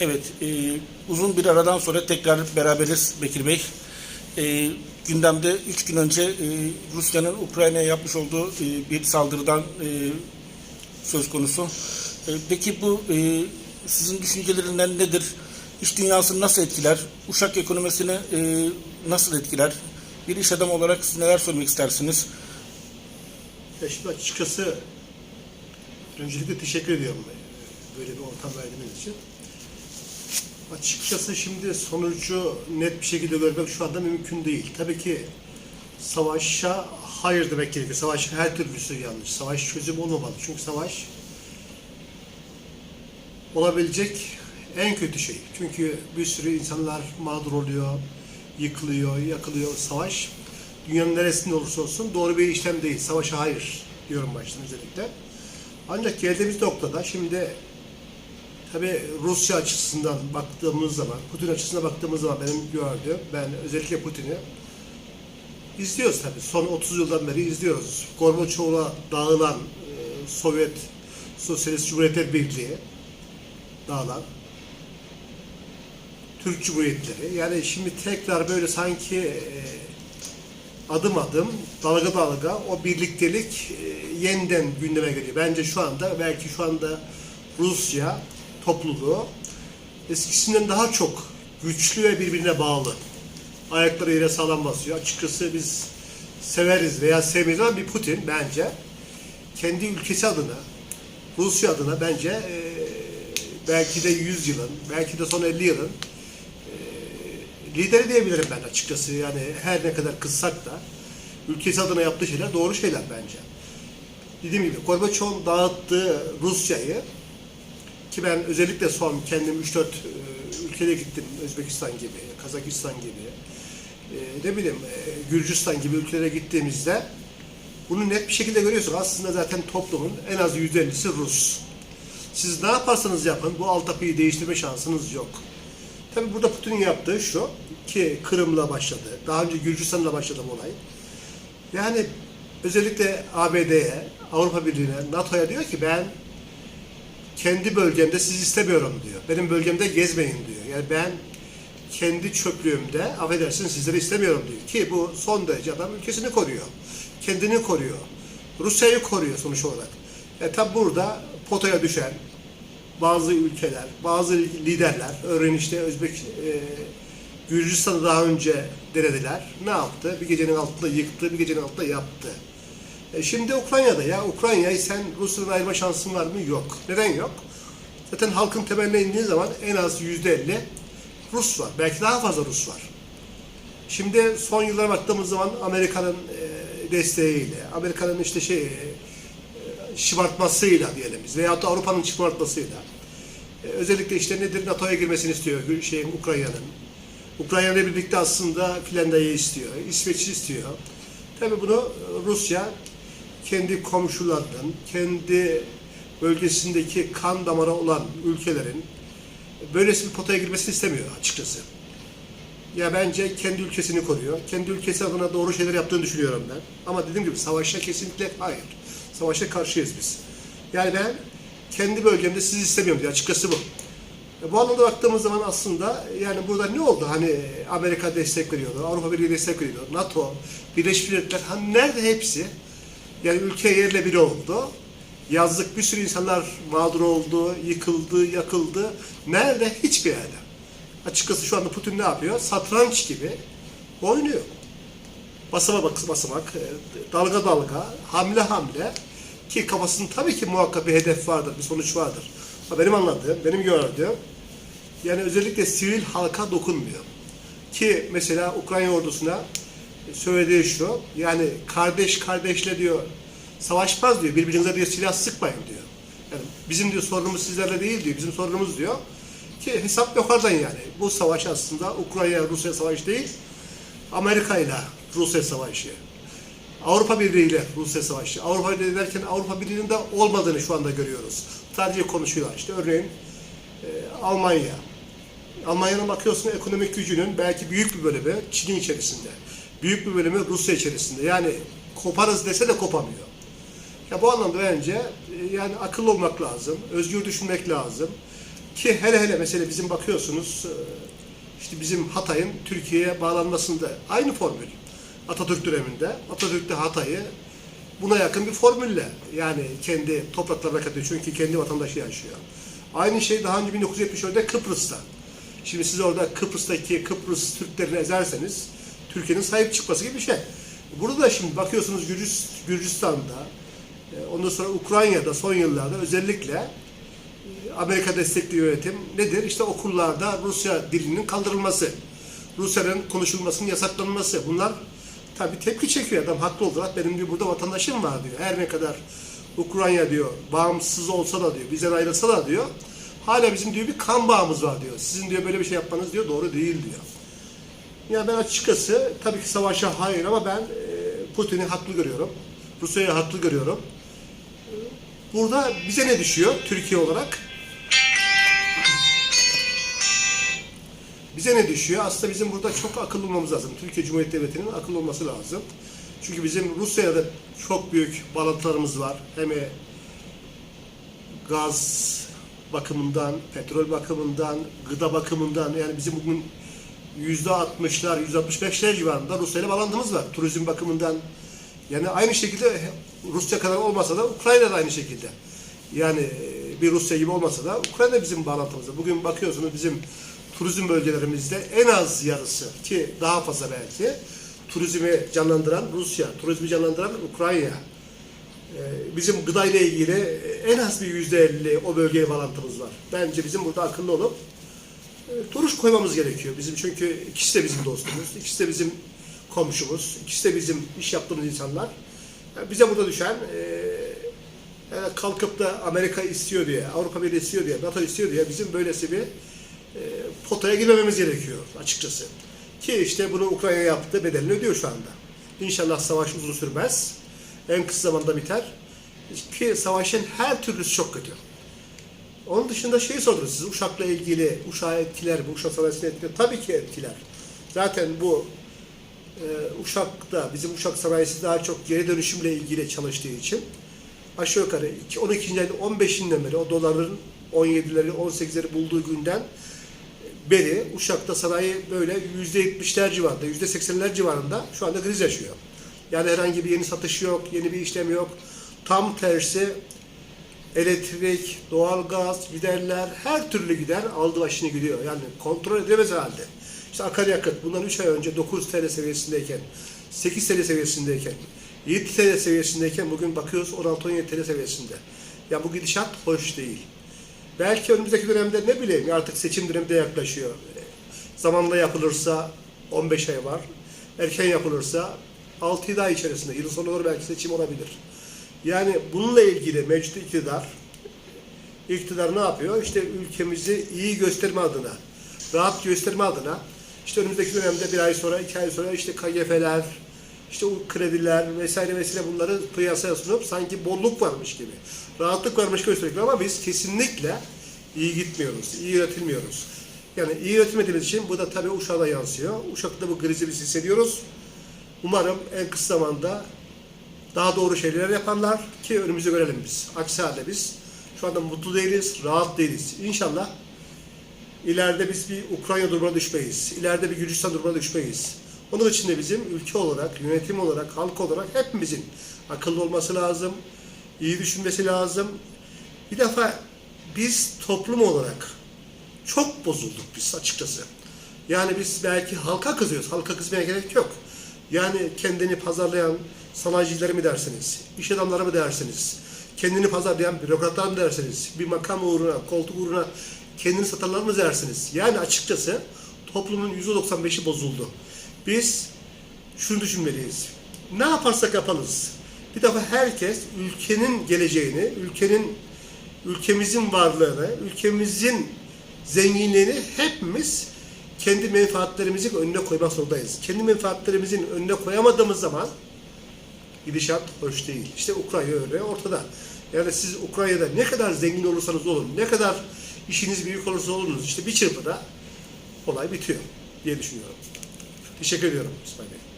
Evet, e, uzun bir aradan sonra tekrar beraberiz Bekir Bey. E, gündemde üç gün önce e, Rusya'nın Ukrayna'ya yapmış olduğu e, bir saldırıdan e, söz konusu. E, peki bu e, sizin düşüncelerinden nedir? İş dünyasını nasıl etkiler? Uşak ekonomisini e, nasıl etkiler? Bir iş adamı olarak siz neler söylemek istersiniz? Ya şimdi açıkçası öncelikle teşekkür ediyorum e, böyle bir ortam verdiğiniz için. Açıkçası şimdi sonucu net bir şekilde görmek şu anda mümkün değil. Tabii ki savaşa hayır demek gerekiyor. Savaş her türlüsü yanlış. Savaş çözüm olmamalı. Çünkü savaş olabilecek en kötü şey. Çünkü bir sürü insanlar mağdur oluyor, yıkılıyor, yakılıyor. Savaş dünyanın neresinde olursa olsun doğru bir işlem değil. Savaşa hayır diyorum baştan özellikle. Ancak geldiğimiz noktada şimdi tabi Rusya açısından baktığımız zaman, Putin açısından baktığımız zaman benim gördüğüm, ben özellikle Putin'i izliyoruz tabi. Son 30 yıldan beri izliyoruz. Gorbaçov'a dağılan e, Sovyet Sosyalist Cumhuriyetler Birliği dağılan Türk Cumhuriyetleri. Yani şimdi tekrar böyle sanki e, adım adım, dalga dalga o birliktelik e, yeniden gündeme geliyor. Bence şu anda, belki şu anda Rusya topluluğu eskisinden daha çok güçlü ve birbirine bağlı. Ayakları yere sağlam basıyor. Açıkçası biz severiz veya sevmeyiz ama bir Putin bence kendi ülkesi adına, Rusya adına bence e, belki de 100 yılın, belki de son 50 yılın lideri diyebilirim ben açıkçası. Yani her ne kadar kızsak da ülkesi adına yaptığı şeyler doğru şeyler bence. Dediğim gibi Gorbaçov'un dağıttığı Rusya'yı ki ben özellikle son kendim 3-4 e, ülkeye gittim. Özbekistan gibi, Kazakistan gibi, e, ne bileyim e, Gürcistan gibi ülkelere gittiğimizde bunu net bir şekilde görüyorsun. Aslında zaten toplumun en az %50'si Rus. Siz ne yaparsanız yapın bu altyapıyı değiştirme şansınız yok. Tabi burada Putin'in yaptığı şu ki Kırım'la başladı. Daha önce Gürcistan'la başladı bu olay. Yani özellikle ABD'ye, Avrupa Birliği'ne, NATO'ya diyor ki ben kendi bölgemde sizi istemiyorum diyor. Benim bölgemde gezmeyin diyor. Yani ben kendi çöplüğümde affedersin sizleri istemiyorum diyor. Ki bu son derece adam ülkesini koruyor. Kendini koruyor. Rusya'yı koruyor sonuç olarak. E tabi burada potaya düşen bazı ülkeler, bazı liderler, örneğin işte Özbek, e, Gürcistan'ı daha önce denediler. Ne yaptı? Bir gecenin altında yıktı, bir gecenin altında yaptı. E şimdi Ukrayna'da ya, Ukrayna'yı sen Rusya'dan ayırma şansın var mı? Yok. Neden yok? Zaten halkın temeline indiğin zaman en az yüzde elli Rus var. Belki daha fazla Rus var. Şimdi son yıllara baktığımız zaman Amerika'nın e, desteğiyle, Amerika'nın işte şey e, şımartmasıyla diyelim biz veyahut da Avrupa'nın şımartmasıyla e, özellikle işte nedir NATO'ya girmesini istiyor şeyin Ukrayna'nın. Ukrayna ile birlikte aslında Finlandiya'yı istiyor, İsveç'i istiyor. Tabii bunu Rusya kendi komşularının, kendi bölgesindeki kan damarı olan ülkelerin böylesi bir potaya girmesini istemiyor açıkçası. Ya bence kendi ülkesini koruyor. Kendi ülkesi adına doğru şeyler yaptığını düşünüyorum ben. Ama dediğim gibi savaşa kesinlikle hayır. Savaşa karşıyız biz. Yani ben kendi bölgemde sizi istemiyorum diye açıkçası bu. E, Bu anlamda baktığımız zaman aslında yani burada ne oldu? Hani Amerika destek veriyordu, Avrupa Birliği destek veriyordu, NATO, Birleşmiş Milletler, hani nerede hepsi? Yani ülke yerle biri oldu. Yazlık bir sürü insanlar mağdur oldu, yıkıldı, yakıldı. Nerede? Hiçbir yerde. Açıkçası şu anda Putin ne yapıyor? Satranç gibi oynuyor basamak basamak, e, dalga dalga, hamle hamle ki kafasında tabii ki muhakkak bir hedef vardır, bir sonuç vardır. Ama benim anladığım, benim gördüğüm yani özellikle sivil halka dokunmuyor. Ki mesela Ukrayna ordusuna söylediği şu, yani kardeş kardeşle diyor savaşmaz diyor, birbirinize diyor silah sıkmayın diyor. Yani bizim diyor sorunumuz sizlerle değil diyor, bizim sorunumuz diyor. Ki hesap yukarıdan yani. Bu savaş aslında Ukrayna-Rusya savaşı değil, Amerika ile Rusya savaşı. Avrupa Birliği ile Rusya savaşı. Avrupa Birliği derken Avrupa Birliği'nin de olmadığını şu anda görüyoruz. Sadece konuşuyorlar. İşte örneğin e, Almanya. Almanya'nın bakıyorsun ekonomik gücünün belki büyük bir bölümü Çin'in içerisinde. Büyük bir bölümü Rusya içerisinde. Yani koparız dese de kopamıyor. Ya bu anlamda bence e, yani akıllı olmak lazım, özgür düşünmek lazım. Ki hele hele mesela bizim bakıyorsunuz e, işte bizim Hatay'ın Türkiye'ye bağlanmasında aynı formül. Atatürk döneminde Atatürk de Hatay'ı buna yakın bir formülle yani kendi topraklarına katıyor. Çünkü kendi vatandaşı yaşıyor. Aynı şey daha önce 1974'te Kıbrıs'ta. Şimdi siz orada Kıbrıs'taki Kıbrıs Türklerini ezerseniz Türkiye'nin sahip çıkması gibi bir şey. Burada da şimdi bakıyorsunuz Gürcis- Gürcistan'da, ondan sonra Ukrayna'da son yıllarda özellikle e, Amerika destekli yönetim nedir? İşte okullarda Rusya dilinin kaldırılması, Rusya'nın konuşulmasının yasaklanması. Bunlar tabii tepki çekiyor adam haklı olarak. Benim diyor burada vatandaşım var diyor. Her ne kadar Ukrayna diyor bağımsız olsa da diyor, bizden ayrılsa da diyor. Hala bizim diyor bir kan bağımız var diyor. Sizin diyor böyle bir şey yapmanız diyor doğru değil diyor. Ya ben açıkçası tabii ki savaşa hayır ama ben e, Putin'i haklı görüyorum. Rusya'yı haklı görüyorum. Burada bize ne düşüyor Türkiye olarak? Bize ne düşüyor? Aslında bizim burada çok akıllı olmamız lazım. Türkiye Cumhuriyeti Devleti'nin akıllı olması lazım. Çünkü bizim Rusya'ya da çok büyük bağlantılarımız var. Hem e, gaz bakımından, petrol bakımından, gıda bakımından yani bizim bugün yüzde 60'lar, yüzde 65'ler civarında Rusya'yla bağlantımız var. Turizm bakımından. Yani aynı şekilde Rusya kadar olmasa da Ukrayna da aynı şekilde. Yani e, bir Rusya gibi olmasa da Ukrayna bizim bağlantımız var. Bugün bakıyorsunuz bizim turizm bölgelerimizde en az yarısı ki daha fazla belki turizmi canlandıran Rusya, turizmi canlandıran Ukrayna. Ee, bizim gıda ile ilgili en az bir yüzde elli o bölgeye bağlantımız var. Bence bizim burada akıllı olup e, duruş koymamız gerekiyor. Bizim çünkü ikisi de bizim dostumuz, ikisi de bizim komşumuz, ikisi de bizim iş yaptığımız insanlar. Yani bize burada düşen e, kalkıp da Amerika istiyor diye, Avrupa Birliği istiyor diye, NATO istiyor diye bizim böylesi bir e, potaya girmememiz gerekiyor açıkçası. Ki işte bunu Ukrayna yaptı, bedelini ödüyor şu anda. İnşallah savaş uzun sürmez. En kısa zamanda biter. Ki savaşın her türlüsü çok kötü. Onun dışında şeyi sordunuz siz Uşak'la ilgili, Uşak'ı etkiler mi, Uşak sanayisini etkiler Tabii ki etkiler. Zaten bu e, Uşak'ta, bizim Uşak sanayisi daha çok geri dönüşümle ilgili çalıştığı için aşağı yukarı iki- 12. ayın 15'inden beri o doların 17'leri 18'leri bulduğu günden beri Uşak'ta sanayi böyle %70'ler civarında, %80'ler civarında şu anda kriz yaşıyor. Yani herhangi bir yeni satış yok, yeni bir işlem yok. Tam tersi elektrik, doğalgaz, giderler, her türlü gider aldı başını gidiyor. Yani kontrol edilemez halde. İşte akaryakıt bundan 3 ay önce 9 TL seviyesindeyken, 8 TL seviyesindeyken, 7 TL seviyesindeyken bugün bakıyoruz 16-17 TL seviyesinde. Ya bu gidişat hoş değil. Belki önümüzdeki dönemde ne bileyim artık seçim dönemi de yaklaşıyor. Zamanla yapılırsa 15 ay var. Erken yapılırsa 6 ay içerisinde yıl sonu doğru belki seçim olabilir. Yani bununla ilgili mevcut iktidar iktidar ne yapıyor? İşte ülkemizi iyi gösterme adına, rahat gösterme adına işte önümüzdeki dönemde bir ay sonra, iki ay sonra işte KGF'ler, işte o krediler vesaire vesaire bunları piyasaya sunup sanki bolluk varmış gibi, rahatlık varmış gibi ama biz kesinlikle iyi gitmiyoruz, iyi üretilmiyoruz. Yani iyi üretilmediğimiz için bu da tabii Uşak'a yansıyor. Uşak'ta bu krizi biz hissediyoruz. Umarım en kısa zamanda daha doğru şeyler yaparlar ki önümüzü görelim biz. Aksi halde biz şu anda mutlu değiliz, rahat değiliz. İnşallah ileride biz bir Ukrayna durumuna düşmeyiz. İleride bir Gürcistan durumuna düşmeyiz. Onun için de bizim ülke olarak, yönetim olarak, halk olarak hepimizin akıllı olması lazım, iyi düşünmesi lazım. Bir defa biz toplum olarak çok bozulduk biz açıkçası. Yani biz belki halka kızıyoruz. Halka kızmaya gerek yok. Yani kendini pazarlayan sanayicileri mi dersiniz? İş adamları mı dersiniz? Kendini pazarlayan bürokratlar mı dersiniz? Bir makam uğruna, koltuk uğruna kendini satanlar mı dersiniz? Yani açıkçası toplumun %95'i bozuldu. Biz şunu düşünmeliyiz. Ne yaparsak yapalız. Bir defa herkes ülkenin geleceğini, ülkenin ülkemizin varlığını, ülkemizin zenginliğini hepimiz kendi menfaatlerimizin önüne koymak zorundayız. Kendi menfaatlerimizin önüne koyamadığımız zaman gidişat hoş değil. İşte Ukrayna öyle ortada. Yani siz Ukrayna'da ne kadar zengin olursanız olun, ne kadar işiniz büyük olursa olunuz işte bir çırpıda olay bitiyor diye düşünüyorum. Teşekkür ediyorum İsmail Bey.